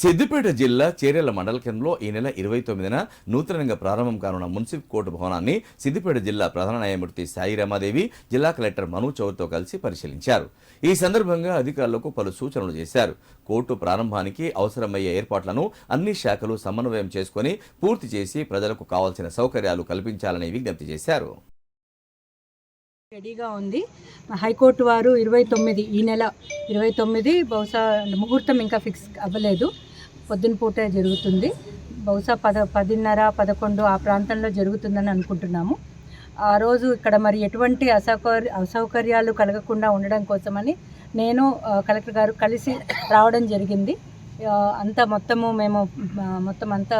సిద్దిపేట జిల్లా చేరెల మండల కేంద్రంలో ఈ నెల ఇరవై తొమ్మిదిన నూతనంగా ప్రారంభం కానున్న మున్సిపల్ కోర్టు భవనాన్ని సిద్దిపేట జిల్లా ప్రధాన న్యాయమూర్తి సాయి రమాదేవి జిల్లా కలెక్టర్ మను చౌర్తో కలిసి పరిశీలించారు. ఈ సందర్భంగా అధికారులకు పలు సూచనలు చేశారు. కోర్టు ప్రారంభానికి అవసరమయ్యే ఏర్పాట్లను అన్ని శాఖలు సమన్వయం చేసుకుని పూర్తి చేసి ప్రజలకు కావాల్సిన సౌకర్యాలు కల్పించాలని విజ్ఞప్తి చేశారు. రెడీగా ఉంది. హైకోర్టు వారు ఇరవై తొమ్మిది ఈ నెల ఇరవై తొమ్మిది బహుశా ముహూర్తం ఇంకా ఫిక్స్ అవ్వలేదు. పొద్దున పూటే జరుగుతుంది. బహుశా పద పదిన్నర పదకొండు ఆ ప్రాంతంలో జరుగుతుందని అనుకుంటున్నాము. ఆ రోజు ఇక్కడ మరి ఎటువంటి అసౌకర్య అసౌకర్యాలు కలగకుండా ఉండడం కోసమని నేను కలెక్టర్ గారు కలిసి రావడం జరిగింది. అంతా మొత్తము మేము మొత్తం అంతా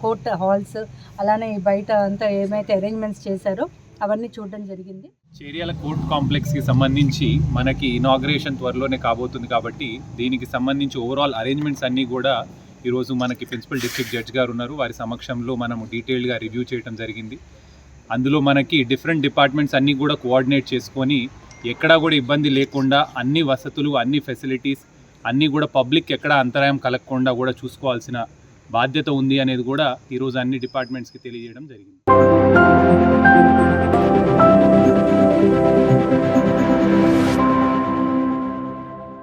కోర్ట్ హాల్స్ అలానే బయట అంతా ఏమైతే అరేంజ్మెంట్స్ చేశారో అవన్నీ చూడడం జరిగింది. చేరియాల కోర్ట్ కాంప్లెక్స్కి సంబంధించి మనకి ఇనాగ్రేషన్ త్వరలోనే కాబోతుంది కాబట్టి దీనికి సంబంధించి ఓవరాల్ అరేంజ్మెంట్స్ అన్నీ కూడా ఈరోజు మనకి ప్రిన్సిపల్ డిస్ట్రిక్ట్ జడ్జ్ గారు ఉన్నారు. వారి సమక్షంలో మనము డీటెయిల్డ్గా రివ్యూ చేయడం జరిగింది. అందులో మనకి డిఫరెంట్ డిపార్ట్మెంట్స్ అన్నీ కూడా కోఆర్డినేట్ చేసుకొని ఎక్కడా కూడా ఇబ్బంది లేకుండా అన్ని వసతులు అన్ని ఫెసిలిటీస్ అన్నీ కూడా పబ్లిక్ ఎక్కడ అంతరాయం కలగకుండా కూడా చూసుకోవాల్సిన బాధ్యత ఉంది అనేది కూడా ఈరోజు అన్ని డిపార్ట్మెంట్స్కి తెలియజేయడం జరిగింది.